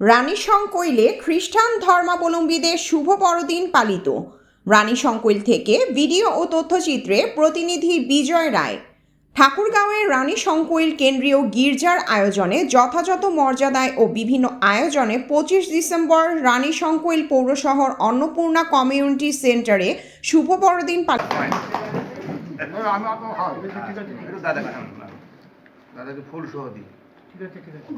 রানী শঙ্কৈলে খ্রিস্টান ধর্মাবলম্বীদের শুভ বড়দিন পালিত রানী শঙ্কৈল থেকে ভিডিও ও তথ্যচিত্রে প্রতিনিধি বিজয় রায় ঠাকুরগাঁওয়ের রানী শঙ্কৈল কেন্দ্রীয় গির্জার আয়োজনে যথাযথ মর্যাদায় ও বিভিন্ন আয়োজনে পঁচিশ ডিসেম্বর রানী শঙ্কৈল পৌরশহর অন্নপূর্ণা কমিউনিটি সেন্টারে শুভ বড়দিন পালিত আমি আপনার হ্যাঁ ঠিক আছে একটু দাদা খান না দাদাকে ফুল সহ দিই ঠিক আছে ঠিক আছে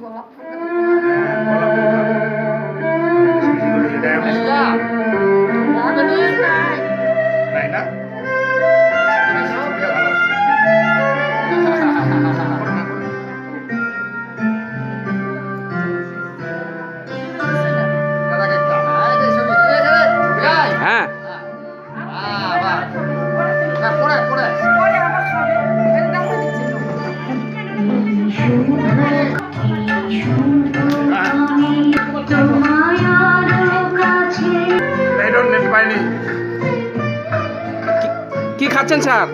পাইনি। কি খাচ্ছেন স্যার?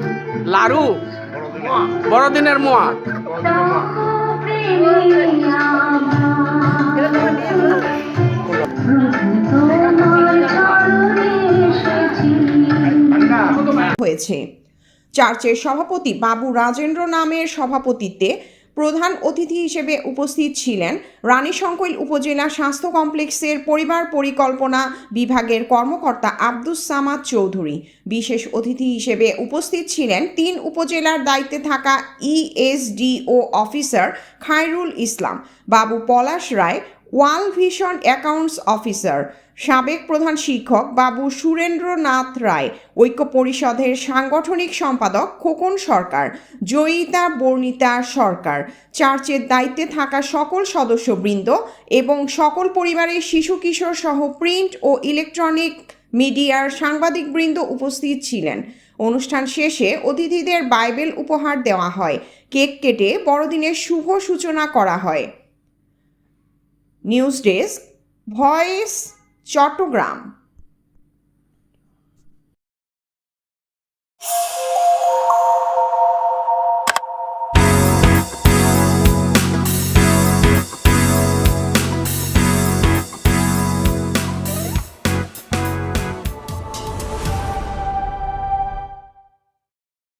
লাড়ু? বড়দিনের মোয়া। হয়েছে। চার্চের সভাপতি বাবু রাজেন্দ্র নামের সভাপতিত্বে প্রধান অতিথি হিসেবে উপস্থিত ছিলেন রানী শঙ্কৈল উপজেলা স্বাস্থ্য কমপ্লেক্সের পরিবার পরিকল্পনা বিভাগের কর্মকর্তা আব্দুস সামাদ চৌধুরী। বিশেষ অতিথি হিসেবে উপস্থিত ছিলেন তিন উপজেলার দায়িত্বে থাকা ESDO officer Khairul Islam, Babu Palash Roy World Vision accounts officer, সাবেক প্রধান শিক্ষক বাবু সুরেন্দ্রনাথ রায়, ঐক্য পরিষদের সাংগঠনিক সম্পাদক খোকন সরকার, জয়িতা বর্ণিতা সরকার, চার্চের দায়িত্বে থাকা সকল সদস্যবৃন্দ এবং সকল পরিবারের শিশু কিশোর সহ প্রিন্ট ও ইলেকট্রনিক মিডিয়ার সাংবাদিকবৃন্দ উপস্থিত ছিলেন। অনুষ্ঠান শেষে অতিথিদের বাইবেল উপহার দেওয়া হয়। কেক কেটে বড়দিনের শুভ সূচনা করা হয়। News desk voice Chattogram.